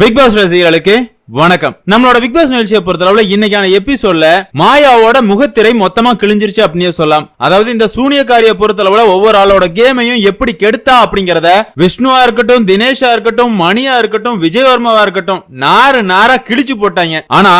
Big pass ரசிகர்களுக்கு வணக்கம். நம்மளோட பிக் பாஸ் நிகழ்ச்சியை பொறுத்தளவுல இன்னைக்கான எபிசோட்ல மாயாவோட முகத்திரை மொத்தமா கிழிஞ்சிருச்சு அப்படின்னு சொல்லலாம். அதாவது இந்த சூனியக்காரியை பொறுத்தளவுல ஒவ்வொரு ஆளோட கேமையும் எப்படி கெடுத்தா அப்படிங்கறத விஷ்ணுவா இருக்கட்டும் தினேஷா இருக்கட்டும் மணியா இருக்கட்டும் விஜயவர்மாவா இருக்கட்டும் நாறு நாரா கிழிச்சு போட்டாங்க. ஆனா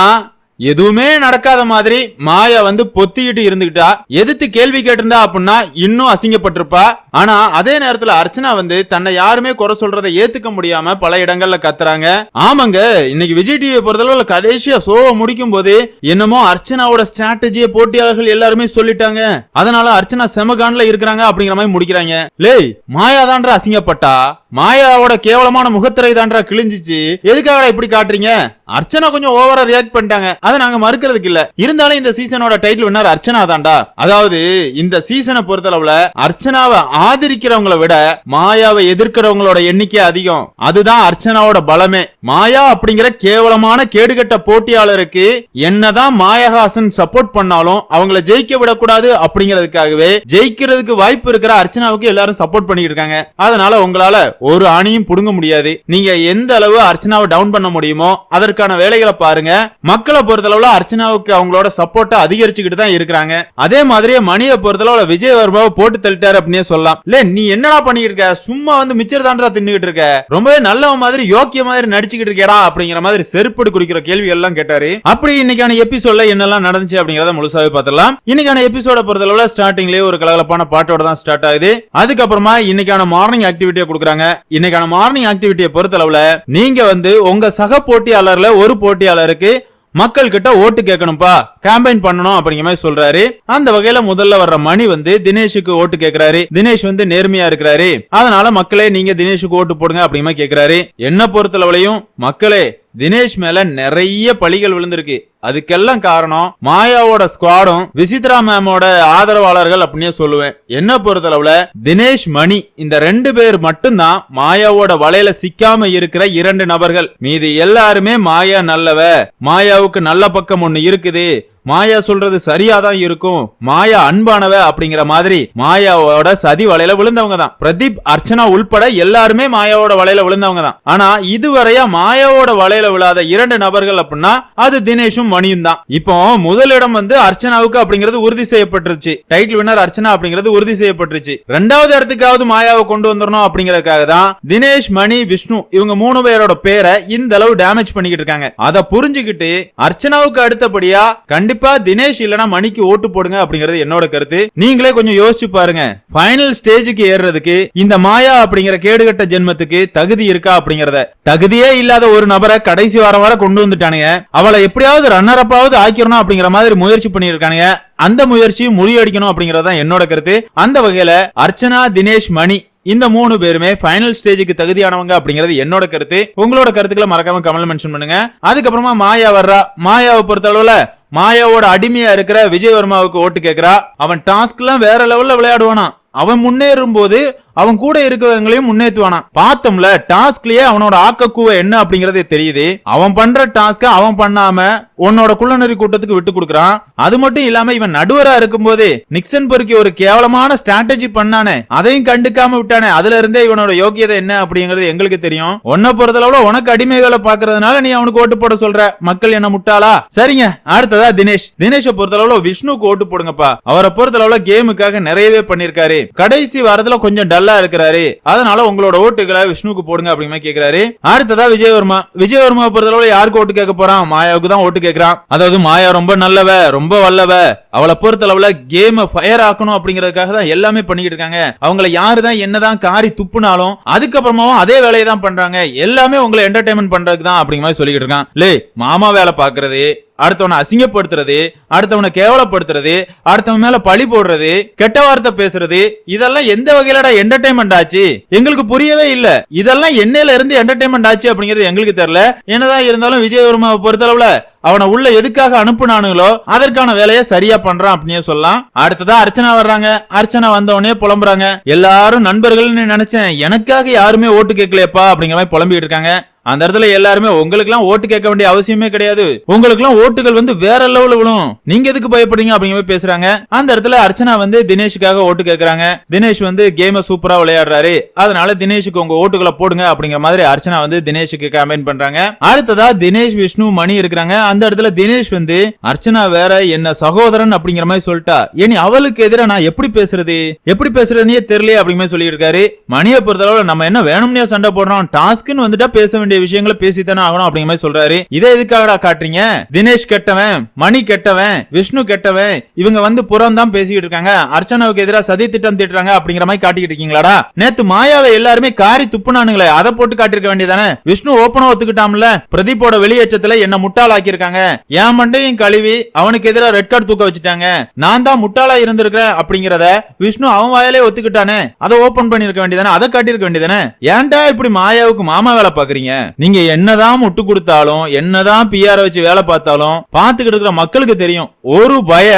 எதுவுமே நடக்காத மாதிரி மாயா வந்து பொத்திக்கிட்டு இருந்துகிட்டா எதிர்த்து கேள்வி கேட்டிருந்தா அப்படின்னா இன்னும் அசிங்கப்பட்டிருப்பா. ஆனா அதே நேரத்துல அர்ச்சனா வந்து தன்னை யாருமே குறை சொல்றதை ஏத்துக்க முடியாம பல இடங்கள்ல கத்துறாங்க. ஆமாங்க இன்னைக்கு விஜய் டிவி பொறுத்தளவுல கடைசியா ஷோவை முடிக்கும் போது என்னமோ அர்ச்சனாவோட ஸ்ட்ராட்டஜியை போட்டியாளர்கள் எல்லாருமே சொல்லிட்டாங்க. அதனால அர்ச்சனா செமகான்ல இருக்கிறாங்க அப்படிங்கிற மாதிரி முடிக்கிறாங்க. லேய் மாயா தான்றா அசிங்கப்பட்டா? மாயாவோட கேவலமான முகத்திரை தான்றா கிழிஞ்சிச்சு. எதுக்காக இப்படி காட்டுறீங்க? அர்ச்சனா கொஞ்சம் ஓவரா ரியாக்ட் பண்ணிட்டாங்க. அதை நாங்க மறுக்கிறதுக்கு இல்ல. இருந்தாலும் இந்த சீசனோட டைட்டில் வின்னர் அர்ச்சனா தான்டா. அதாவது இந்த சீசனை பொறுத்தளவுல அர்ச்சனாவை ஆதரிக்கிறவங்கள விட மாயாவை எதிர்க்கிறவங்களோட எண்ணிக்கை அதிகம். அதுதான் அர்ச்சனாவோட பலமே. மாயா அப்படிங்கிற கேவலமான கேடுகட்ட போட்டியாளருக்கு என்னதான் மாயஹாசன் சப்போர்ட் பண்ணாலும் அவங்கள ஜெயிக்க விடக்கூடாது அப்படிங்கிறதுக்காகவே ஜெயிக்கிறதுக்கு வாய்ப்பு இருக்கிற அர்ச்சனாவுக்கு எல்லாரும் சப்போர்ட் பண்ணிட்டு இருக்காங்க அதனால உங்களால ஒரு அணியும் புடுங்க முடியாது. நீங்க எந்த அளவு அர்ச்சனாவை டவுன் பண்ண முடியுமோ அதற்கான வேலைகளை பாருங்க. மக்களை பொறுத்த பொறுத்தளவுல அர்ச்சனாவுக்கு அவங்களோட சப்போர்ட்டை அதிகரிச்சுக்கிட்டு தான் இருக்கிறாங்க. அதே மாதிரியே மணியை பொறுத்தளவுல விஜய் வர்மாவை போட்டு தள்ளிட்டாரு அப்படின்னே சொல்லலாம். இல்ல நீ என்னடா பண்ணிட்டு இருக்க? சும்மா வந்து மிச்சர் தாண்டா தின்னுகிட்டு இருக்க? ரொம்பவே நல்லவன் மாதிரி யோக்கிய மாதிரி நடிச்சுக்கிட்டு இருக்கேடா அப்படிங்கிற மாதிரி செருப்படி குடிக்கிற கேள்வி எல்லாம் கேட்டாரு. அப்படி இன்னைக்கான எபிசோட்ல என்னெல்லாம் நடந்துச்சு அப்படிங்கறத முழுசாவே பார்த்துடலாம். இன்னைக்கான எபிசோட பொறுத்தளவுல ஸ்டார்டிங்லயே ஒரு கலகலப்பான பாட்டோட தான் ஸ்டார்ட் ஆகுது. அதுக்கப்புறமா இன்னைக்கான மார்னிங் ஆக்டிவிட்டியை கொடுக்குறாங்க. இன்னைக்கான மார்னிங் ஆக்டிவிட்டியை பொறுத்தளவுல நீங்க வந்து உங்க சக போட்டியாளர்ல ஒரு போட்டியாளருக்கு மக்கள் கிட்ட ஓட்டு கேட்கணும்ப்பா கேம்பெயின் பண்ணணும் அப்படிங்கிற மாதிரி சொல்றாரு. அந்த வகையில முதல்ல வர்ற மணி வந்து தினேஷுக்கு ஓட்டு கேட்கிறாரு தினேஷ் வந்து நேர்மையா இருக்கிறாரு. அதனால மக்களே நீங்க தினேஷுக்கு ஓட்டு போடுங்க அப்படிங்கிற மாதிரி கேட்கிறாரு என்ன பொறுத்தளவுலையும் மக்களே தினேஷ் மேல நிறைய பழிகள் விழுந்திருக்கு. அதுக்கெல்லாம் காரணம் மாயாவோட ஸ்குவாடும் விசித்ரா மேமோட ஆதரவாளர்கள் அப்படின்னே சொல்லுவேன். என்ன பொறுத்தளவுல தினேஷ் மணி இந்த ரெண்டு பேர் மட்டும்தான் மாயாவோட வலையில சிக்காம இருக்கிற இரண்டு நபர்கள். மீதி எல்லாருமே மாயா நல்லவ. மாயாவுக்கு நல்ல பக்கம் ஒண்ணு இருக்குது. மாயா சொல்றது சரியாதான் இருக்கும். மாயா அன்பானவ அப்படிங்கிற மாதிரி மாயாவோட சதி வலையில விழுந்தவங்க தான். பிரதீப் அர்ச்சனா உள்பட எல்லாருமே மாயாவோட வலையில விழுந்தவங்க தான். ஆனா இதுவரையா மாயாவோட வலையில விழாத இரண்டு நபர்கள் அப்படின்னா அது தினேஷும் மணியும் தான். இப்போ முதலிடம் வந்து அர்ச்சனாவுக்கு அப்படிங்கிறது உறுதி செய்யப்பட்டுருச்சு. டைட்டில் வின்னர் அர்ச்சனா அப்படிங்கிறது உறுதி செய்யப்பட்டுருச்சு. ரெண்டாவது இடத்துக்காவது மாயாவை கொண்டு வந்துடணும் அப்படிங்கறதுக்காக தான் தினேஷ் மணி விஷ்ணு இவங்க மூணு பேரோட பேரை இந்த அளவு டேமேஜ் பண்ணிக்கிட்டு இருக்காங்க. அதை புரிஞ்சுக்கிட்டு அர்ச்சனாவுக்கு அடுத்தபடியா கண்டிப்பா தினேஷ் இல்லனா மணிக்கு ஓட்டு போடுங்க அப்படிங்கிறது என்னோட கருத்து. நீங்களே கொஞ்சம் யோசிச்சு பாருங்க. ஃபைனல் ஸ்டேஜுக்கு ஏறுறதுக்கு இந்த மாயா அப்படிங்கிற கேடுகட்ட ஜென்மத்துக்கு தகுதி இருக்கா அப்படிங்கறத. தகுதியே இல்லாத ஒரு நபரை கடைசி வாரம் வர கொண்டு வந்துட்டானுங்க. அவளை எப்படியாவது ரன்னர் அப்பாவது ஆக்கிரணும் அப்படிங்கிற மாதிரி முயற்சி பண்ணியிருக்கானுங்க. அந்த முயற்சியும் முறியடிக்கணும் அப்படிங்கறது தான் என்னோட கருத்து. அந்த வகையில அர்ச்சனா தினேஷ் மணி இந்த மூணு பேருமே ஃபைனல் ஸ்டேஜுக்கு தகுதியானவங்க அப்படிங்கிறது என்னோட கருத்து. உங்களோட கருத்துக்களை மறக்காம கமல் மென்ஷன் பண்ணுங்க. அதுக்கப்புறமா மாயா வர்றா. மாயாவை பொறுத்த அளவுல மாயாவோட அடிமையா இருக்கிற விஜயவர்மாவுக்கு ஓட்டு கேக்குறா. அவன் டாஸ்க் எல்லாம் வேற லெவல்ல விளையாடுவானா. அவன் முன்னேறும் போது அவன் கூட இருக்கிறவங்களையும் முன்னேற்றுவானா பார்த்தோம்ல டாஸ்க்லயே அவனோட ஆக்கக்கூவ என்ன அப்படிங்கறதே தெரியுது. அவன் பண்ற டாஸ்க அவன் பண்ணாம உன்னோட குள்ளநெறி கூட்டத்துக்கு விட்டு கொடுக்கறான். அது மட்டும் இல்லாம இவன் நடுவரா இருக்கும்போது நிக்சன் பொறுக்கி ஒரு கேவலமான ஸ்ட்ராட்டஜி பண்ணானே. அதையும் கண்டுக்காம விட்டானே. அதுல இருந்தே இவனோட யோக்கியதை என்ன அப்படிங்கறது எங்களுக்கு தெரியும். உன்னை பொறுத்தளவுல உனக்கு அடிமை வேலை பாக்குறதுனால நீ அவனுக்கு ஓட்டு போட சொல்ற. மக்கள் என்ன முட்டாளா? சரிங்க அடுத்ததா தினேஷ். தினேஷை பொறுத்தளவுல விஷ்ணுக்கு ஓட்டு போடுங்கப்பா. அவரை பொறுத்தளவுல கேமுக்காக நிறையவே பண்ணிருக்காரு கடைசி வாரத்துல கொஞ்சம் டல்லா இருக்கிறாரு. அதனால உங்களோட ஓட்டுகளை விஷ்ணுக்கு போடுங்க அப்படிங்கிற கேக்குறாரு. அடுத்ததா விஜயவர்மா. விஜயவர்மா பொறுத்தளவுல யாருக்கு ஓட்டு கேட்க போறான்? மாயாவுக்கு தான் ஓட்டு கேட்கிறான். அதாவது மாயா ரொம்ப நல்லவ ரொம்ப வல்லவ. அவளை பொறுத்தளவுல கேம ஃபயர் ஆக்கணும் அப்படிங்கறதுக்காக தான் எல்லாமே பண்ணிக்கிட்டு இருக்காங்க. அவங்கள யாரு தான் என்னதான் காரி துப்புனாலும் அதுக்கப்புறமாவும் அதே வேலையை தான் பண்றாங்க. எல்லாமே உங்களை என்டர்டைன்மெண்ட் பண்றதுக்கு தான் அப்படிங்கிற மாதிரி சொல்லிக்கிட்டு இருக்கான். லே மாமா வேலை பாக்குறது அடுத்தவனை அசிங்கப்படுத்துறது அடுத்தவனை கேவலப்படுத்துறது அடுத்தவன் மேல பழி போடுறது கெட்ட வார்த்தை பேசுறது இதெல்லாம் எந்த வகையிலடா என்டர்டைன்மெண்ட் ஆச்சு? எங்களுக்கு புரியவே இல்ல. இதெல்லாம் என்னையில இருந்து என்டர்டைன்மெண்ட் ஆச்சு அப்படிங்கிறது எங்களுக்கு தெரியல. என்னதான் இருந்தாலும் விஜயவர்மாவை பொறுத்தளவுல அவனை உள்ள எதுக்காக அனுப்புனானுங்களோ அதற்கான வேலையை சரியா பண்றான் அப்படின்னு சொல்லலாம். அடுத்ததா அர்ச்சனா வர்றாங்க. அர்ச்சனா வந்த உடனே புலம்புறாங்க. எல்லாரும் நண்பர்கள்னு நினைச்சேன். எனக்காக யாருமே ஓட்டு கேட்கலையப்பா அப்படிங்கிற மாதிரி புலம்பிட்டு இருக்காங்க. அந்த இடத்துல எல்லாருமே உங்களுக்கு எல்லாம் ஓட்டு கேட்க வேண்டிய அவசியமே கிடையாது. உங்களுக்கு எல்லாம் ஓட்டுகள் வந்து வேற லெவல விழும். நீங்க எதுக்கு பயப்படுறீங்க? அப்படிங்கிற மாதிரி பேசுறாங்க. அந்த இடத்துல அர்ச்சனா வந்து தினேஷுக்காக ஓட்டு கேட்கறாங்க தினேஷ் வந்து கேம சூப்பரா விளையாடுறாரு. அதனால தினேஷுக்கு உங்க ஓட்டுகளை போடுங்க அப்படிங்கிற மாதிரி அர்ச்சனா வந்து தினேஷுக்கு கமெண்ட் பண்றாங்க. அடுத்ததா தினேஷ் விஷ்ணு மணி இருக்கிறாங்க. அந்த இடத்துல தினேஷ் வந்து அர்ச்சனா வேற என்ன சகோதரன்? அப்படிங்கிற மாதிரி சொல்லிட்டா. இனி அவளுக்கு எதிரா நான் எப்படி பேசுறது? எப்படி பேசுறதுனே தெரியல அப்படிங்கிற மாதிரி சொல்லிட்டு இருக்காரு மணியை பொறுத்தளவு நம்ம என்ன வேணும்னே சண்டை போடுறோம். டாஸ்க்னு வந்துட்டா பேச வேண்டிய விஷயங்களை பேசித்தானே ஆகணும் அப்படிங்கிற மாதிரி சொல்றாரு. இதை எதுக்காகடா காட்டுறீங்க? தினேஷ் கெட்டவன் மணி கெட்டவன் விஷ்ணு கெட்டவன் இவங்க வந்து புறம் தான் பேசிக்கிட்டு இருக்காங்க. அர்ச்சனாவுக்கு எதிராக சதி திட்டம் திட்டுறாங்க அப்படிங்கிற மாதிரி காட்டிக்கிட்டு இருக்கீங்களாடா? நேத்து மாயாவை எல்லாருமே காரி துப்புனானுங்களே அதை போட்டு காட்டிருக்க வேண்டியதானே? விஷ்ணு ஓப்பனா ஒத்துக்கிட்டாம்ல பிரதீப்போட வெளியேற்றத்துல என்ன முட்டாளாக்கி இருக்காங்க என் மண்டையும் கழுவி அவனுக்கு எதிராக ரெட் கார்டு தூக்க வச்சுட்டாங்க. நான் தான் முட்டாளா இருந்திருக்கிறேன் அப்படிங்கறத விஷ்ணு அவன் வாயிலே ஒத்துக்கிட்டானே. அதை ஓபன் பண்ணிருக்க வேண்டியதானே? அதை காட்டியிருக்க வேண்டியதானே? ஏன்டா இப்படி மாயாவுக்கு மாமா வேலை பாக்குறீங்க நீங்க என்னதான் முட்டு கொடுத்தாலும் என்னதான் பிஆர் வச்சு வேலை பார்த்தாலும் பாத்துக்கிட்டு இருக்கிற மக்களுக்கு தெரியும். ஒரு பய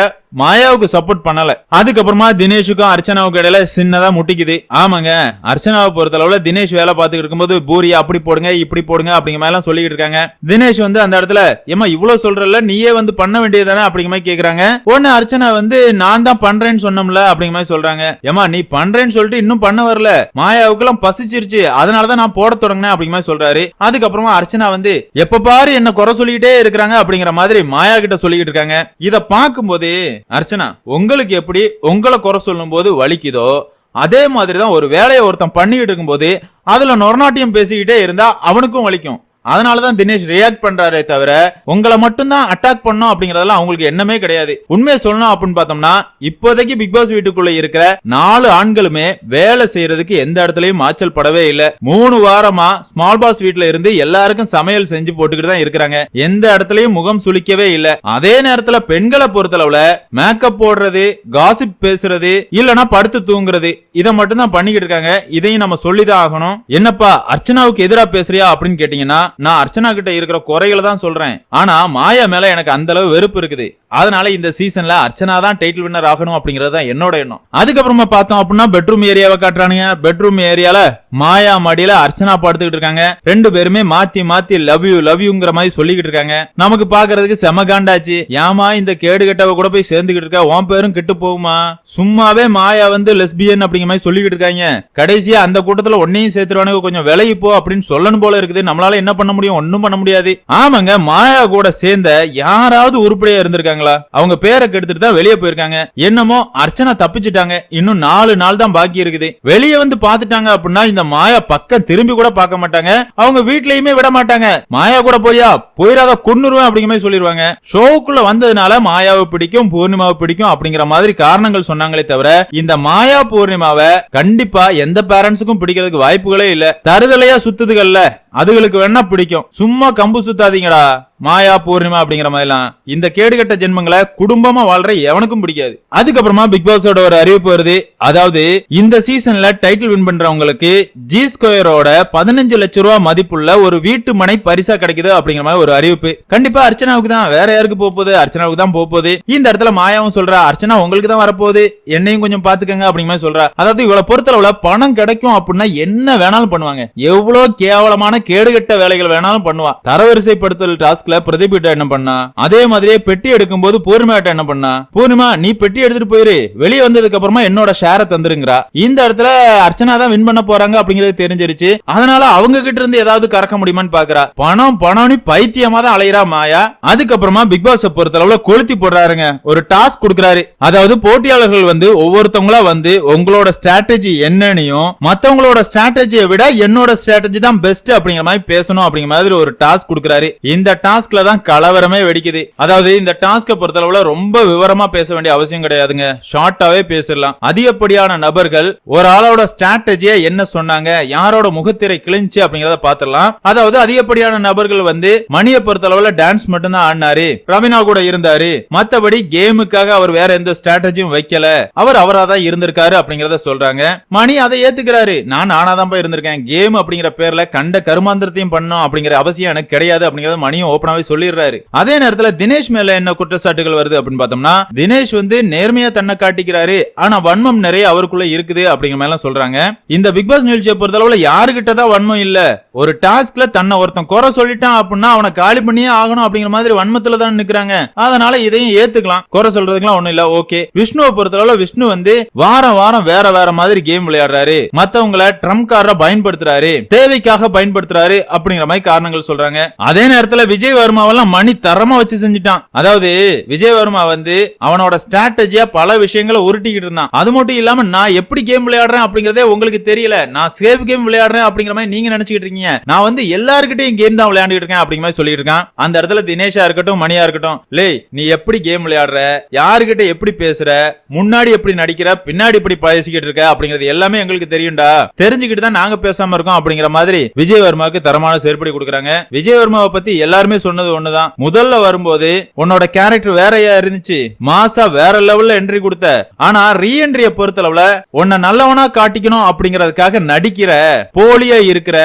மாயாவுக்கு சப்போர்ட் பண்ணல. அதுக்கப்புறமா தினேஷுக்கும் அர்ச்சனாவுக்கும் இடையில சின்னதா முட்டிக்குது. ஆமாங்க அர்ச்சனாவை பொறுத்தளவுல தினேஷ் வேலை பார்த்துக்கிட்டு இருக்கும்போது பூரியா அப்படி போடுங்க இப்படி போடுங்க அப்படிங்கிற மாதிரி எல்லாம் சொல்லிக்கிட்டு இருக்காங்க. தினேஷ் வந்து அந்த இடத்துல ஏமா இவ்வளவு சொல்றல நீயே வந்து பண்ண வேண்டியதுதானே அப்படிங்கிற மாதிரி கேக்குறாங்க. உடனே அர்ச்சனா வந்து நான் தான் பண்றேன்னு சொன்னோம்ல அப்படிங்கிற மாதிரி சொல்றாங்க. ஏமா நீ பண்றேன்னு சொல்லிட்டு இன்னும் பண்ண வரல. மாயாவுக்கு எல்லாம் பசிச்சிருச்சு அதனாலதான் நான் போட தொடங்கினேன் அப்படிங்கிற மாதிரி சொல்றாரு. அதுக்கப்புறமா அர்ச்சனா வந்து எப்ப பாரு என்ன குறை சொல்லிக்கிட்டே இருக்கிறாங்க அப்படிங்கிற மாதிரி மாயா கிட்ட சொல்லிக்கிட்டு இருக்காங்க. இத பார்க்கும்போது அர்ச்சனா உங்களுக்கு எப்படி உங்களை குறை சொல்லும் போது வலிக்குதோ அதே மாதிரி தான் ஒரு வேலையை ஒருத்தன் பண்ணிக்கிட்டு இருக்கும்போது அதுல நொறநாட்டியம் பேசிக்கிட்டே இருந்தா அவனுக்கும் வலிக்கும். அதனாலதான் தினேஷ் ரியாக்ட் பண்றாரே தவிர உங்களை மட்டும்தான் அட்டாக் பண்ணும் அப்படிங்கறதெல்லாம் அவங்களுக்கு எண்ணமே கிடையாது. உண்மையை சொல்லணும் அப்படின்னு பார்த்தோம்னா இப்போதைக்கு பிக் பாஸ் வீட்டுக்குள்ள இருக்கிற நாலு ஆண்களுமே வேலை செய்யறதுக்கு எந்த இடத்துலயும் மாச்சல் படவே இல்ல. மூணு வாரமா ஸ்மால் பாஸ் வீட்டுல இருந்து எல்லாருக்கும் சமையல் செஞ்சு போட்டுக்கிட்டு தான் இருக்கிறாங்க. எந்த இடத்துலயும் முகம் சுளிக்கவே இல்ல. அதே நேரத்துல பெண்களை பொறுத்தளவுல மேக்கப் போடுறது காசிப் பேசுறது இல்லனா படுத்து தூங்குறது இதை மட்டும் தான் பண்ணிக்கிட்டு இருக்காங்க. இதையும் நம்ம சொல்லிதான் ஆகணும். என்னப்பா அர்ச்சனாவுக்கு எதிராக பேசுறியா அப்படின்னு கேட்டீங்கன்னா நான் அர்ச்சனா கிட்ட இருக்கிற குறைகளை தான் சொல்றேன். ஆனா மாயா மேல எனக்கு அந்த அளவு வெறுப்பு இருக்குது. அதனால இந்த சீசன்ல அர்ச்சனா தான் டைட்டில் வின்னர் ஆகணும் அப்படிங்கறது தான் என்னோட எண்ணம். அதுக்கப்புறமா பார்த்தோம் அப்படின்னா பெட்ரூம் ஏரியாவை காட்டுறானுங்க. பெட்ரூம் ஏரியால மாயா மடியில அர்ச்சனா படுத்துக்கிட்டு இருக்காங்க. ரெண்டு பேருமே மாத்தி மாத்தி லவ் யூ லவ் யூங்கிற மாதிரி சொல்லிக்கிட்டு இருக்காங்க. நமக்கு பாக்குறதுக்கு செம காண்டாச்சு. ஏமா இந்த கேடு கெட்டவ கூட போய் சேர்ந்துகிட்டு இருக்க? உன் பேரும் கெட்டு போகுமா? சும்மாவே மாயா வந்து லெஸ்பியன் அப்படிங்கிற மாதிரி சொல்லிக்கிட்டு இருக்காங்க. கடைசியா அந்த கூட்டத்துல ஒன்னையும் சேர்த்துருவானுங்க. கொஞ்சம் விலகி போ அப்படின்னு சொல்லணும் போல இருக்குது. நம்மளால என்ன பண்ண முடியும் ஒண்ணும் பண்ண முடியாது. ஆமாங்க மாயா கூட சேர்ந்த யாராவது உருப்படியா இருந்திருக்காங்களா? அவங்க பேரை கெடுத்துட்டு தான் வெளியே போயிருக்காங்க. என்னமோ அர்ச்சனா தப்பிச்சிட்டாங்க. இன்னும் நாலு நாள் தான் பாக்கி இருக்குது. வெளியே வந்து பாத்துட்டாங்க அப்படின்னா இந்த மாயா பக்கம் திரும்பி கூட பார்க்க மாட்டாங்க. அவங்க வீட்லயுமே விட மாட்டாங்க. மாயா கூட போயா போயிடாத கொன்னுருவேன் அப்படிங்கிற மாதிரி சொல்லிடுவாங்க ஷோவுக்குள்ள வந்ததுனால மாயாவை பிடிக்கும் பூர்ணிமாவை பிடிக்கும் அப்படிங்கிற மாதிரி காரணங்கள் சொன்னாங்களே தவிர இந்த மாயா பூர்ணிமாவை கண்டிப்பா எந்த பேரண்ட்ஸுக்கும் பிடிக்கிறதுக்கு வாய்ப்புகளே இல்ல. தருதலையா சுத்துதுகள்ல. அதுகளுக்கு வேணா பிடிக்கும். சும்மா கம்பு சுத்தாதீங்கடா. மாயா பூர்ணிமா அப்படிங்கிற மாதிரிலாம் இந்த கேடுகட்ட ஜென்மங்களை குடும்பமா வாழ்ற எவனுக்கும் பிடிக்காது. அதுக்கப்புறமா பிக் பாஸோட ஒரு அறிவிப்பு வருது. அதாவது இந்த சீசன்ல டைட்டில் வின் பண்றவங்களுக்கு ஜி ஸ்கொயரோட பதினஞ்சு லட்சம் ரூபாய் மதிப்புள்ள ஒரு வீட்டு மனை பரிசா கிடைக்குது அப்படிங்கிற மாதிரி ஒரு அறிவிப்பு. கண்டிப்பா அர்ச்சனாவுக்கு தான் வேற யாருக்கு போகுது? அர்ச்சனாவுக்கு தான் போகுது. இந்த இடத்துல மாயாவும் சொல்றா அர்ச்சனா உங்களுக்கு தான் வரப்போகுது. என்னையும் கொஞ்சம் பாத்துக்கங்க அப்படிங்கிற மாதிரி சொல்றா. அதாவது இவ்வளவு பொறுத்தளவுல பணம் கிடைக்கும் அப்படின்னா என்ன வேணாலும் பண்ணுவாங்க. எவ்வளவு கேவலமான கேடுகட்ட வேலைகள் வேணாலும் பண்ணுவா. தரவரிசைப்படுத்தல் டாஸ்க்ல பிரதீபிட்ட என்ன பண்ணா? அதே மாதிரியே பெட்டி எடுக்கும் போது பூர்ணிமாட்ட என்ன பண்ணா? பூர்ணிமா நீ பெட்டி எடுத்துட்டு போயிரு. வெளியே வந்ததுக்கு அப்புறமா என்னோட ஷேரை தந்துருங்கிறா. இந்த இடத்துல அர்ச்சனா தான் வின் பண்ண போறாங்க அப்படிங்கறது தெரிஞ்சிருச்சு. அதனால அவங்க கிட்ட இருந்து ஏதாவது கறக்க முடியுமான்னு பாக்குறா. பணம் பணம்னு பைத்தியமா தான் அலையிறா மாயா. அதுக்கப்புறமா பிக் பாஸ் பொறுத்தளவுல கொளுத்தி போடுறாருங்க. ஒரு டாஸ்க் கொடுக்குறாரு. அதாவது போட்டியாளர்கள் வந்து ஒவ்வொருத்தவங்களா வந்து உங்களோட ஸ்ட்ராட்டஜி என்னன்னையும் மத்தவங்களோட ஸ்ட்ராட்டஜியை விட என்னோட ஸ்ட்ராட்டஜி தான் பெஸ்ட் அப்படிங்கிற மாதிரி பேசணும் அப்படிங்கிற மாதிரி ஒரு டாஸ்க் கொடுக்குறாரு. இந்த டாஸ்க்ல தான் கலவரமே வெடிக்குது. அதாவது இந்த டாஸ்க பொறுத்தளவுல ரொம்ப விவரமா பேச வேண்டிய அவசியம் கிடையாதுங்க. ஷார்ட்டாவே பேசிடலாம். அதிகப்படியான நபர்கள் ஒரு ஆளோட ஸ்ட்ராட்டஜியா என்ன சொன்னாங்க யாரோட முகத்திரை கிழிஞ்சு அப்படிங்கறத பாத்துடலாம். அதாவது அதிகப்படியான நபர்கள் வந்து மணியை பொறுத்தளவுல டான்ஸ் மட்டும் தான் ஆடினாரு. ரவினா கூட இருந்தாரு. மத்தபடி கேமுக்காக அவர் வேற எந்த ஸ்ட்ராட்டஜியும் வைக்கல. அவர் அவரா தான் இருந்திருக்காரு அப்படிங்கறத சொல்றாங்க. மணி அதை ஏத்துக்கிறாரு. நான் நானா போய் இருந்திருக்கேன். கேம் அப்படிங்கிற பேர்ல கண்ட கருமாந்திரத்தையும் பண்ணோம் அப்படிங்கிற அவசியம் எனக்கு கிடையாது அப்படிங்கறத மணியும் ஓப்பனாவே சொல்லிடுறாரு. அதே நேரத்துல தினேஷ் மேல என்ன குற்றச்சாட்டுகள் வருது அப்படின்னு பார்த்தோம்னா தினேஷ் வந்து நேர்மையா தன்னை காட்டிக்கிறாரு. ஆனா வன்மம் நிறைய அவருக்குள்ள இருக்குது அப்படிங்கிற மாதிரி சொல்றாங்க. இந்த பிக் பாஸ் நிகழ்ச்சியை பொறுத்தளவுல யாருகிட்ட தான் வன்மம் இல்ல. ஒரு டாஸ்க்ல தன்னை ஒருத்தன் குறை சொல்லிட்டான் அப்படின்னா அவனை காலி பண்ணியே ஆகணும் அப்படிங்கிற மாதிரி வன்மத்துல தான் நிக்கிறாங்க. அதனால இதையும் ஏத்துக்கலாம். குறை சொல்றதுக்குலாம் ஒண்ணும் இல்ல. ஓகே. விஷ்ணுவை பொறுத்தளவுல விஷ்ணு வந்து வாரம் வாரம் வேற வேற மாதிரி கேம் விளையாடுறாரு. மத்தவங்களை ட்ரம்ப் கார்ட பயன்படுத்துறாரு. தேவைக்காக பயன்படுத்துறாரு அப்படிங்கிற மாதிரி காரணங்கள் சொல்றாங்க. அதே நேரத்துல விஜய் வர்மாவெல்லாம் மணி தரமா வச்சு செஞ்சுட்டான். அதாவது விஜய்வர்மா வந்து அவனோட ஸ்ட்ராட்டஜியா பல விஷயங்களை உருட்டிக்கிட்டு இருந்தான். அது மட்டும் இல்லாம நான் எப்படி கேம் விளையாடுறேன் அப்படிங்கறதே உங்களுக்கு தெரியல. நான் சேவ் கேம் விளையாடுறேன் அப்படிங்கிற மாதிரி நீங்க நினைச்சுக்கிட்டு இருக்கீங்க. நான் வந்து எல்லாருக்கிட்டையும் கேம் தான் விளையாண்டுட்டு இருக்கேன் அப்படிங்கிற மாதிரி சொல்லிட்டு இருக்கான். அந்த இடத்துல தினேஷா இருக்கட்டும் மணியா இருக்கட்டும் லே நீ எப்படி கேம் விளையாடுற? யாருகிட்ட எப்படி பேசுற? முன்னாடி எப்படி நடிக்கிற? பின்னாடி எப்படி பேசிக்கிட்டு இருக்க? அப்படிங்கறது எல்லாமே எங்களுக்கு தெரியும்டா. தெரிஞ்சுக்கிட்டு தான் நாங்க பேசாம இருக்கோம் அப்படிங்கிற மாதிரி விஜய் வர்மாக்கு தரமான செயற்படி கொடுக்குறாங்க. விஜய் வர்மாவை பத்தி எல்லாருமே சொன்னது ஒண்ணுதான். முதல்ல வரும்போது உன்னோட கேரக்டர் வேறையா இருந்துச்சு. மாசா வேற லெவல்ல என்ட்ரி கொடுத்த. ஆனா ரீஎன்ட்ரிய பொறுத்தளவுல உன்னை நல்லவனா காட்டிக்கணும் அப்படிங்கறதுக்காக நடிக்கிற போலியா இருக்கிற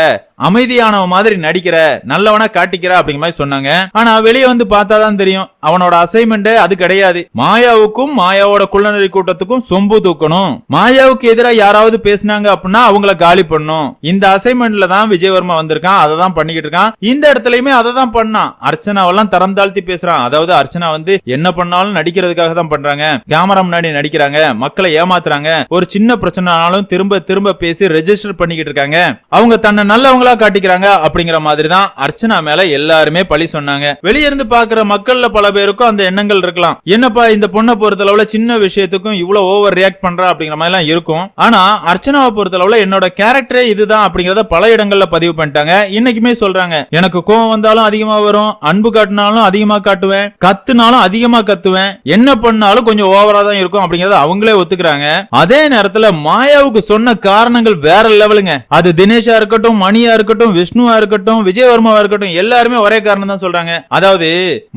அமைதியானவ மாதிரி நடிக்கிற நல்லவனா காட்டிக்கிற அப்படிங்கிற மாதிரி சொன்னாங்க. ஆனா வெளியே வந்து பார்த்தாதான் தெரியும். அவனோட அசைன்மெண்ட் அது கிடையாது. மாயாவுக்கும் மாயாவோட குள்ளநெறி கூட்டத்துக்கும் சொம்பு தூக்கணும். மாயாவுக்கு எதிராக யாராவது பேசினாங்க அப்படின்னா அவங்கள காலி பண்ணும் இந்த அசைன்மெண்ட்ல தான் விஜயவர்மா வந்திருக்கான். அதை தான் பண்ணிக்கிட்டு இருக்கான். இந்த இடத்துலயுமே அதை தான் பண்ணான். அர்ச்சனாவெல்லாம் தரம் தாழ்த்தி பேசுறான். அதாவது அர்ச்சனா வந்து என்ன பண்ணாலும் நடிக்கிறதுக்காக தான் பண்றாங்க. கேமரா முன்னாடி நடிக்கிறாங்க. மக்களை ஏமாத்துறாங்க. ஒரு சின்ன பிரச்சனைனாலும் திரும்ப திரும்ப பேசி ரெஜிஸ்டர் பண்ணிக்கிட்டு இருக்காங்க. அவங்க தன்னை நல்லவங்களா காட்டிக்கிறாங்க அப்படிங்கிற மாதிரி தான் அர்ச்சனா மேல எல்லாருமே பழி சொன்னாங்க. வெளிய இருந்து பாக்குற மக்கள்ல பல பேருக்கும் அந்த எண்ணங்கள் இருக்கலாம். என்னப்பா இந்த பொண்ணை பொறுத்தளவுல சின்ன விஷயத்துக்கும் இவ்வளவு ஓவர் ரியாக்ட் பண்றா அப்படிங்கிற மாதிரி எல்லாம் இருக்கும். ஆனா அர்ச்சனாவை பொறுத்தளவுல என்னோட கேரக்டரே இதுதான் அப்படிங்கறத பல இடங்கள்ல பதிவு பண்ணிட்டாங்க. இன்னைக்குமே சொல்றாங்க. எனக்கு கோவம் வந்தாலும் அதிகமா வரும். அன்பு காட்டினாலும் அதிகமா காட்டுவேன். கத்துனாலும் அதிகமா கத்துவேன். என்ன பண்ணாலும் கொஞ்சம் ஓவரா தான் இருக்கும் அப்படிங்கறத அவங்களே ஒத்துக்கிறாங்க. அதே நேரத்துல மாயாவுக்கு சொன்ன காரணங்கள் வேற லெவலுங்க அது தினேஷா இருக்கட்டும் மணியா இருக்கட்டும் விஷ்ணுவா இருக்கட்டும் விஜயவர்மாவா இருக்கட்டும் எல்லாருமே ஒரே காரணம் தான் சொல்றாங்க. அதாவது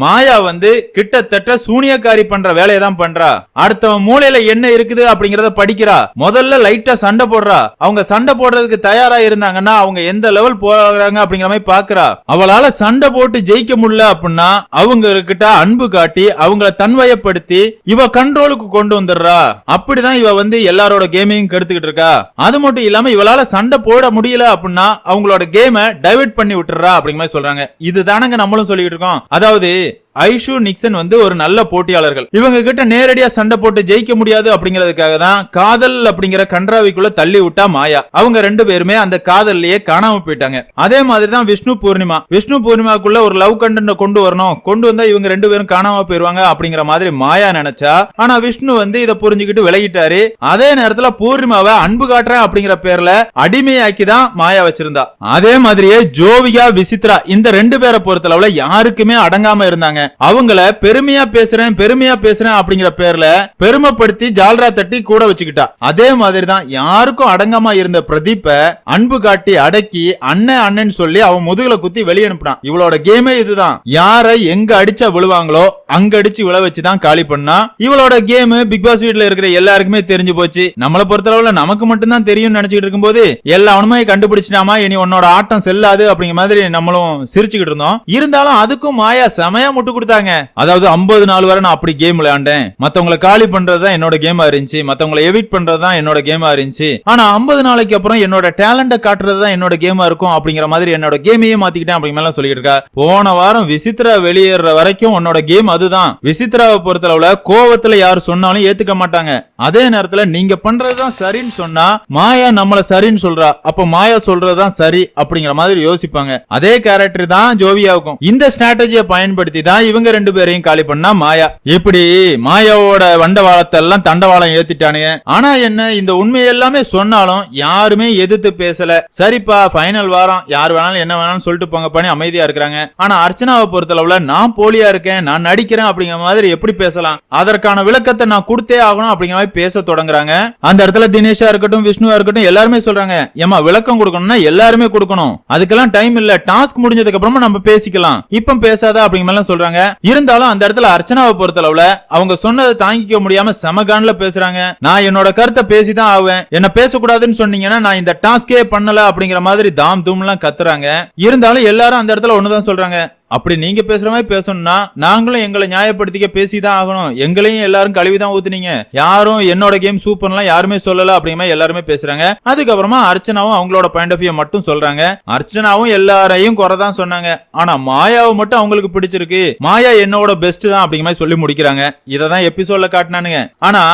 மாயா வந்து கிட்டத்தட்ட சூனியக்காரி பண்ற வேலையை தான் பண்றா. அடுத்தவன் மூளையில என்ன இருக்குது அப்படிங்கறத படிக்கிறா. முதல்ல லைட்டா சண்டை போடுறா. அவங்க சண்டை போடுறதுக்கு தயாரா இருந்தாங்கன்னா அவங்க எந்த லெவல் போறாங்க அப்படிங்கிற மாதிரி பாக்குறா. அவளால சண்டை போட்டு ஜெயிக்க முடியல அப்படின்னா அவங்க கிட்ட அன்பு காட்டி அவங்கள தன்வயப்படுத்தி இவ கண்ட்ரோலுக்கு கொண்டு வந்துடுறா. அப்படிதான் இவ வந்து எல்லாரோட கேமையும் கெடுத்துக்கிட்டு இருக்கா. அது மட்டும் இல்லாம இவளால சண்டை போட முடியல அப்படின்னா அவங்களோட கேமை டைவெர்ட் பண்ணி விட்டுறா அப்படிங்கிற மாதிரி சொல்றாங்க. இதுதானங்க நம்மளும் சொல்லிட்டு இருக்கோம். அதாவது ஐஷு நிக்சன் வந்து ஒரு நல்ல போட்டியாளர்கள். இவங்க கிட்ட நேரடியா சண்டை போட்டு ஜெயிக்க முடியாது அப்படிங்கிறதுக்காக தான் காதல் அப்படிங்கிற கன்றாவிக்குள்ள தள்ளி விட்டா மாயா. அவங்க ரெண்டு பேருமே அந்த காதல்லையே காணாம போயிட்டாங்க. அதே மாதிரி தான் விஷ்ணு பூர்ணிமா. விஷ்ணு பூர்ணிமாக்குள்ள ஒரு லவ் கண்டென்ட் கொண்டு வரணும். கொண்டு வந்தா இவங்க ரெண்டு பேரும் காணாம போயிருவாங்க அப்படிங்கிற மாதிரி மாயா நினைச்சா ஆனா விஷ்ணு வந்து இதை புரிஞ்சுக்கிட்டு விலகிட்டாரு. அதே நேரத்துல பூர்ணிமாவை அன்பு காட்டுறேன் அப்படிங்கிற பேர்ல அடிமையாக்கி தான் மாயா வச்சிருந்தா. அதே மாதிரியே ஜோவியா விசித்ரா இந்த ரெண்டு பேரை பொறுத்தளவுல யாருக்குமே அடங்காம இருந்தாங்க. அவங்கள பெருமையா பேசுறேன் பெருமையா பேசுறேன் அப்படிங்கிற பேர்ல பெருமைப்படுத்தி ஜால்ரா தட்டி கூட வச்சுக்கிட்டா. அதே மாதிரி தான் யாருக்கும் அடங்காம இருந்த பிரதீப்ப அன்பு காட்டி அடக்கி அண்ணன் அண்ணன் சொல்லி அவன் முதுகுல குத்தி வெளிய அனுப்புனான். இவளோட கேமே இதுதான். யாரை எங்க அடிச்சா விழுவாங்களோ அங்க அடிச்சு விழ வச்சுதான் காலி பண்ணா. இவளோட கேம் பிக் பாஸ் வீட்டுல இருக்கிற எல்லாருக்குமே தெரிஞ்சு போச்சு. நம்மளை பொறுத்தளவுல நமக்கு மட்டும்தான் தெரியும் நினைச்சிட்டு இருக்கும்போது எல்லா உண்மையை கண்டுபிடிச்சிட்டாமா இனி உன்னோட ஆட்டம் செல்லாது அப்படிங்கிற மாதிரி நம்மளும் சிரிச்சுக்கிட்டு இருந்தோம். இருந்தாலும் அதுக்கும் மாயா செமையா முட்டு கொடுத்தாங்க. அதாவது 50 நாள் வரை நான் அப்படி கேம் விளையாண்டேன். மத்தவங்கள காலி பண்றதுதான் என்னோட கேமா இருந்துச்சு. மத்தவங்கள எவிட் பண்றதுதான் என்னோட கேமா இருந்துச்சு. ஆனா 50 நாளைக்கு அப்புறம் என்னோட டேலண்ட காட்டுறதுதான் என்னோட கேமா இருக்கும் அப்படிங்கிற மாதிரி என்னோட கேமையே மாத்திக்கிட்டேன் அப்படிங்கிற மாதிரி சொல்லிட்டு இருக்கா. போன வாரம் விசித்ரா வெளியேற வரைக்கும் உன்னோட கேம் அதுதான். விசித்ராவை பொறுத்தளவுல கோவத்துல யார் சொன்னாலும் ஏத்துக்க மாட்டாங்க. அதே நேரத்துல நீங்க பண்றதுதான் சரின்னு சொன்னா மாயா நம்மள சரின்னு சொல்றா. அப்ப மாயா சொல்றதுதான் சரி அப்படிங்கிற மாதிரி யோசிப்பாங்க. அதே கேரக்டர் தான் ஜோவியாவுக்கும். இந்த ஸ்ட்ராட்டஜியை பயன்படுத்தி தான் இவங்க ரெண்டு பேரையும் காலி பண்ணா மாயா. இப்படி மாயாவோட வண்டவாளத்தை எல்லாம் தண்டவாளம் ஏத்திட்டானுங்க. ஆனா என்ன இந்த உண்மை எல்லாமே சொன்னாலும் யாருமே எதிர்த்து பேசல. சரிப்பா ஃபைனல் வாரம். யார் வேணாலும் என்ன வேணாலும் சொல்லிட்டு போங்க பண்ணி அமைதியா இருக்கிறாங்க. ஆனா அர்ச்சனாவை பொறுத்தளவுல நான் போலியா இருக்கேன் நான் நடிக்கிறேன் அப்படிங்கிற மாதிரி எப்படி பேசலாம்? அதற்கான விளக்கத்தை நான் கொடுத்தே ஆகணும் அப்படிங்கிற மாதிரி பேச தொடங்குறாங்க. அந்த இடத்துல தினேஷா இருக்கட்டும் விஷ்ணுவா இருக்கட்டும் எல்லாருமே சொல்றாங்க ஏமா விளக்கம் கொடுக்கணும்னா எல்லாருமே கொடுக்கணும். அதுக்கெல்லாம் டைம் இல்ல. டாஸ்க் முடிஞ்சதுக்கு அப்புறமா நம்ம பேசிக்கலாம். இப்ப பேசாத அப்படிங்கிற மாதிரி சொல்றாங்க இருந்தாலும் அந்த இடத்துல அர்ச்சனாவை பொறுத்தளவுல அவங்க சொன்னதை தாங்கிக்க முடியாம செமகான்ல பேசுறாங்க. நான் என்னோட கருத்தை பேசிதான் ஆவேன். என்ன பேசக்கூடாதுன்னு சொன்னீங்கன்னா நான் இந்த டாஸ்கே பண்ணல அப்படிங்கிற மாதிரி தாம் தூம் எல்லாம் கத்துறாங்க. இருந்தாலும் எல்லாரும் அந்த இடத்துல ஒண்ணுதான் சொல்றாங்க. அப்படி நீங்க பேசுற மாதிரி பேசணும்னா நாங்களும் எங்களை நியாயப்படுத்திக்க பேசிதான் ஆகணும். எங்களையும் எல்லாரும் கழுவி தான் ஊத்துனீங்க. யாரும் என்னோட கேம் சூப்பர்லாம் யாருமே சொல்லல அப்படிங்கிற மாதிரி எல்லாருமே பேசுறாங்க. அதுக்கப்புறமா அர்ச்சனாவும் அவங்களோட பாயிண்ட் ஆஃப் வியூ மட்டும் சொல்றாங்க. அர்ச்சனாவும் எல்லாரையும் குறை தான் சொன்னாங்க. ஆனா மாயாவை மட்டும் அவங்களுக்கு பிடிச்சிருக்கு. மாயா என்னோட பெஸ்ட் தான் அப்படிங்கிற மாதிரி சொல்லி முடிக்கிறாங்க. இதை தான் எபிசோட்ல காட்டினானுங்க. ஆனா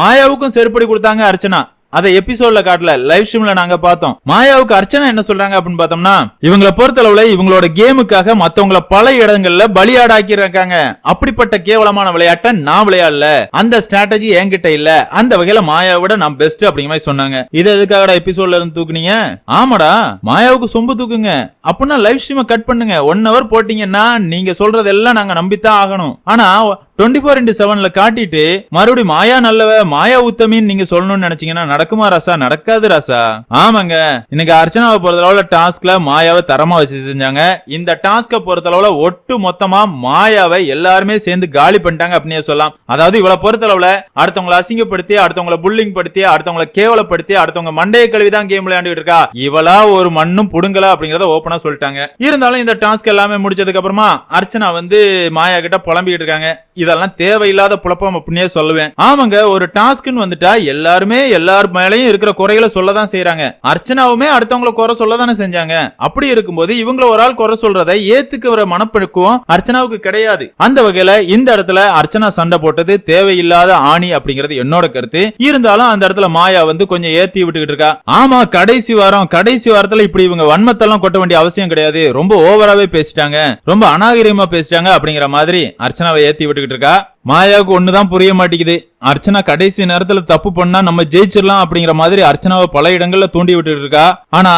மாயாவுக்கும் செருப்படி கொடுத்தாங்க அர்ச்சனா. அதை எபிசோட்ல காட்டல லைவ் ஸ்ட்ரீம்ல நாங்க பார்த்தோம். மாயாவுக்கு அர்ச்சனா என்ன சொல்றாங்க அப்படின்னு பார்த்தோம்னா இவங்கள பொறுத்தளவுல இவங்களோட கேமுக்காக மத்தவங்கள பல இடங்கள்ல பலியாடாக்கி இருக்காங்க அப்படிப்பட்ட கேவலமான விளையாட்டை நான் விளையாடல. அந்த ஸ்ட்ராட்டஜி என்கிட்ட இல்ல. அந்த வகையில மாயாவை விட நான் பெஸ்ட் அப்படிங்கிற மாதிரி சொன்னாங்க. இது எதுக்காகடா எபிசோட்ல இருந்து தூக்குனீங்க? ஆமாடா மாயாவுக்கு சொம்பு தூக்குங்க. அப்படின்னா லைவ் ஸ்ட்ரீமை கட் பண்ணுங்க. ஒன் ஹவர் போட்டீங்கன்னா நீங்க சொல்றதெல்லாம் நாங்க நம்பித்தான் ஆகணும். ஆனா டுவெண்ட்டி ஃபோர் இன்டு செவன்ல காட்டிட்டு மறுபடியும் மாயா நல்லவ மாயா உத்தமின்னு நீங்க சொல்லணும்னு நினைச்சீங்கன்னா நடக்குமா ராசா? நடக்காது ராசா. ஆமாங்க. இன்னைக்கு அர்ச்சனாவை பொறுத்தளவுல டாஸ்க்ல மாயாவை தரமா வச்சு செஞ்சாங்க. இந்த டாஸ்க பொறுத்தளவுல ஒட்டு மொத்தமா மாயாவை எல்லாருமே சேர்ந்து காலி பண்ணிட்டாங்க அப்படின்னு சொல்லலாம். அதாவது இவளை பொறுத்தளவுல அடுத்தவங்களை அசிங்கப்படுத்தி அடுத்தவங்களை புல்லிங் படுத்தி அடுத்தவங்களை கேவலப்படுத்தி அடுத்தவங்க மண்டையை கழுவி தான் கேம் விளையாண்டுட்டு இருக்கா? இவளா ஒரு மண்ணும் புடுங்கல அப்படிங்கறத ஓப்பனா சொல்லிட்டாங்க. இருந்தாலும் இந்த டாஸ்க் எல்லாமே முடிச்சதுக்கு அப்புறமா அர்ச்சனா வந்து மாயா கிட்ட புலம்பிக்கிட்டு இருக்காங்க. இதெல்லாம் தேவையில்லாத புழப்பம் அப்படின்னே சொல்லுவேன். ஆமாங்க ஒரு டாஸ்க்னு வந்துட்டா எல்லாருமே எல்லார் மேலயும் இருக்கிற குறைகளை சொல்லதான் செய்யறாங்க அர்ச்சனாவுமே அடுத்தவங்கள குறை சொல்லதானே செஞ்சாங்க. அப்படி இருக்கும்போது இவங்கள ஒரு ஆள் குறை சொல்றதை ஏத்துக்குற மனப்பெழுக்கவும் அர்ச்சனாவுக்கு கிடையாது. அந்த வகையில இந்த இடத்துல அர்ச்சனா சண்டை போட்டது தேவையில்லாத ஆணி அப்படிங்கிறது என்னோட கருத்து. இருந்தாலும் அந்த இடத்துல மாயா வந்து கொஞ்சம் ஏத்தி விட்டுக்கிட்டு இருக்கா. ஆமா கடைசி வாரம் கடைசி வாரத்துல இப்படி இவங்க வன்மத்தெல்லாம் கொட்ட வேண்டிய அவசியம் கிடையாது. ரொம்ப ஓவராவே பேசிட்டாங்க. ரொம்ப அநாகரிகமா பேசிட்டாங்க அப்படிங்கிற மாதிரி அர்ச்சனாவை ஏத்தி விட்டுக்கிட்டு இருக்கா மாயாவுக்கு ஒண்ணுதான் புரிய மாட்டேங்குது. அர்ச்சனா கடைசி நேரத்துல தப்பு பண்ணா நம்ம ஜெயிச்சிடலாம் அப்படிங்கிற மாதிரி அர்ச்சனாவை பல இடங்கள்ல தூண்டி விட்டுட்டு இருக்கா. ஆனா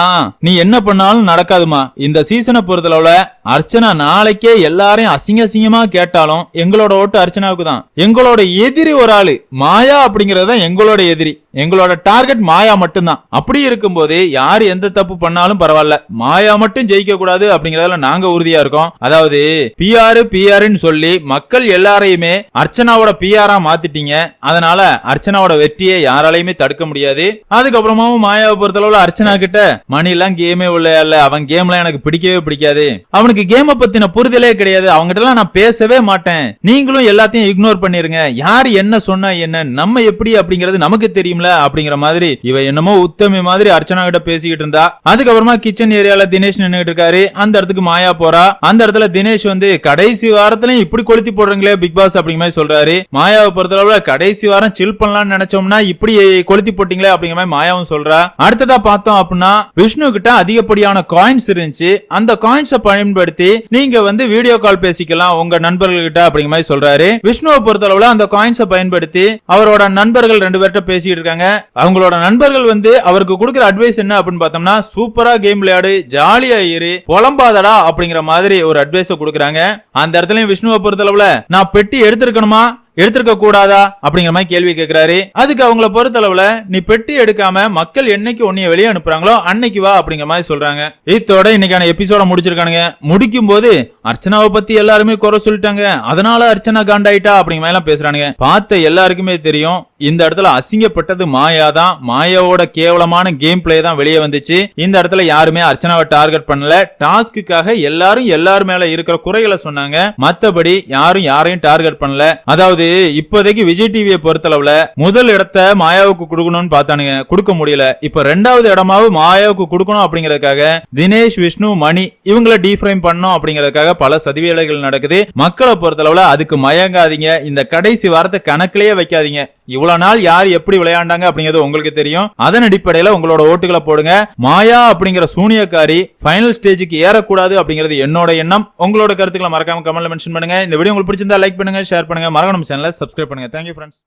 நீ என்ன பண்ணாலும் நடக்காதுமா. இந்த சீசனை பொறுத்தளவுல அர்ச்சனா நாளைக்கே எல்லாரையும் அசிங்க அசிங்கமா கேட்டாலும் எங்களோட ஓட்டு அர்ச்சனாவுக்கு தான். எங்களோட எதிரி ஒரு ஆளு மாயா அப்படிங்கறது தான் எங்களோட எதிரி. எங்களோட டார்கெட் மாயா மட்டும்தான். அப்படி இருக்கும்போது யார் எந்த தப்பு பண்ணாலும் பரவாயில்ல. மாயா மட்டும் ஜெயிக்க கூடாது அப்படிங்கறதுல நாங்க உறுதியா இருக்கோம். அதாவது பிஆர் பிஆர்னு சொல்லி மக்கள் எல்லாரையுமே அர்ச்சனாவோட பிஆரா மாத்திட்டீங்க. அதனால அர்ச்சனாவோட வெற்றியை யாராலையுமே தடுக்க முடியாது. அதுக்கப்புறமாவும் மாயாவை பொறுத்தளவுல அர்ச்சனா கிட்ட மணி எல்லாம் கேமே விளையாடல அவன் கேம்லாம் எனக்கு பிடிக்கவே பிடிக்காது. அவனுக்கு கேம பத்தின புரிதலே கிடையாது. அவங்ககிட்ட எல்லாம் நான் பேசவே மாட்டேன். நீங்களும் எல்லாத்தையும் இக்னோர் பண்ணிருங்க. யார் என்ன சொன்னா என்ன நம்ம எப்படி அப்படிங்கறது நமக்கு தெரியும்ல அப்படிங்கிற மாதிரி. இவ என்னமோ உத்தமி மாதிரி அர்ச்சனா கிட்ட பேசிக்கிட்டு இருந்தா. அதுக்கப்புறமா கிச்சன் ஏரியால தினேஷ் நின்னுட்டு இருக்காரு. அந்த இடத்துக்கு மாயா போறா. அந்த இடத்துல தினேஷ் வந்து கடைசி வாரத்துலயும் இப்படி கொளுத்தி போடுறீங்களே பிக் பாஸ் அப்படிங்கிற மாதிரி சொல்றாரு. மாயாவை பொறுத்தளவுல கடைசி வாரம் சில் பண்ணலாம்னு நினைச்சோம்னா இப்படி கொளுத்தி போட்டீங்களே அப்படிங்கிற மாதிரி மாயாவும் சொல்றா. அடுத்ததா பார்த்தோம் அப்படின்னா விஷ்ணு கிட்ட அதிகப்படியான காயின்ஸ் இருந்துச்சு. அந்த காயின்ஸை பயன்படுத்தி நீங்க வந்து வீடியோ கால் பேசிக்கலாம் உங்க நண்பர்கள் கிட்ட அப்படிங்கிற மாதிரி சொல்றாரு. விஷ்ணுவை பொறுத்தளவுல அந்த காயின்ஸை பயன்படுத்தி அவரோட நண்பர்கள் ரெண்டு பேர்கிட்ட பேசிட்டு இருக்காங்க. அவங்களோட நண்பர்கள் வந்து அவருக்கு கொடுக்குற அட்வைஸ் என்ன அப்படின்னு பார்த்தோம்னா சூப்பரா கேம் விளையாடு ஜாலியா இரு புலம்பாதடா அப்படிங்கிற மாதிரி ஒரு அட்வைஸ் கொடுக்குறாங்க. அந்த இடத்துலயும் விஷ்ணுவை பொறுத்தளவுல நான் பெட்டி எடுத்து எடுத்திருக்கணுமா எடுத்திருக்க கூடாதா அப்படிங்கிற மாதிரி கேள்வி கேட்கிறாரு அதுக்கு அவங்கள பொறுத்தளவுல நீ பெட்டி எடுக்காம மக்கள் என்னைக்கு உன்னைய வெளியே அனுப்புறாங்களோ அன்னைக்கு வா அப்படிங்கிற மாதிரி சொல்றாங்க. இத்தோட இன்னைக்கான எபிசோட முடிச்சிருக்கானுங்க. முடிக்கும் போது அர்ச்சனாவை பத்தி எல்லாருமே குறை சொல்லிட்டாங்க. அதனால அர்ச்சனா காண்டாயிட்டா அப்படிங்கிற மாதிரி எல்லாம் பேசுறானுங்க. பார்த்த எல்லாருக்குமே தெரியும் இந்த இடத்துல அசிங்கப்பட்டது மாயா தான். மாயாவோட கேவலமான கேம் பிளே தான் வெளியே வந்துச்சு. இந்த இடத்துல யாருமே அர்ச்சனாவை டார்கெட் பண்ணல. டாஸ்க்குக்காக எல்லாரும் எல்லாரும் மேல இருக்கிற குறைகளை சொன்னாங்க. மத்தபடி யாரும் யாரையும் டார்கெட் பண்ணல. அதாவது இப்போதைக்கு விஜய் டிவியை பொறுத்தளவுல முதல் இடத்த மாயாவுக்கு கொடுக்கணும்னு பார்த்தானுங்க. கொடுக்க முடியல. இப்ப ரெண்டாவது இடமாவும் மாயாவுக்கு கொடுக்கணும் அப்படிங்கறதுக்காக தினேஷ் விஷ்ணு மணி இவங்கள டீஃப்ரைம் பண்ணணும் அப்படிங்கறதுக்காக பல சதிவேலைகள் நடக்குது. மக்களை பொறுத்தளவுல அதுக்கு மயங்காதீங்க. இந்த கடைசி வாரத்தை கணக்கிலேயே வைக்காதீங்க. இவ்வளவு நாள் யார் எப்படி விளையாண்டாங்க அப்படிங்கிறது உங்களுக்கு தெரியும். அதன் அடிப்படையில உங்களோட ஓட்டுகளை போடுங்க. மாயா அப்படிங்கிற சூனியக்காரி ஃபைனல் ஸ்டேஜுக்கு ஏறக்கூடாது அப்படிங்கிறது என்னோட எண்ணம். உங்களோட கருத்துக்களை மறக்காம கமெண்ட்ல மென்ஷன் பண்ணுங்க. இந்த வீடியோ உங்களுக்கு பிடிச்சிருந்தா லைக் பண்ணுங்க ஷேர் பண்ணுங்க. மறக்கணும் சேனலை சப்ஸ்கிரைப் பண்ணுங்க. Thank you friends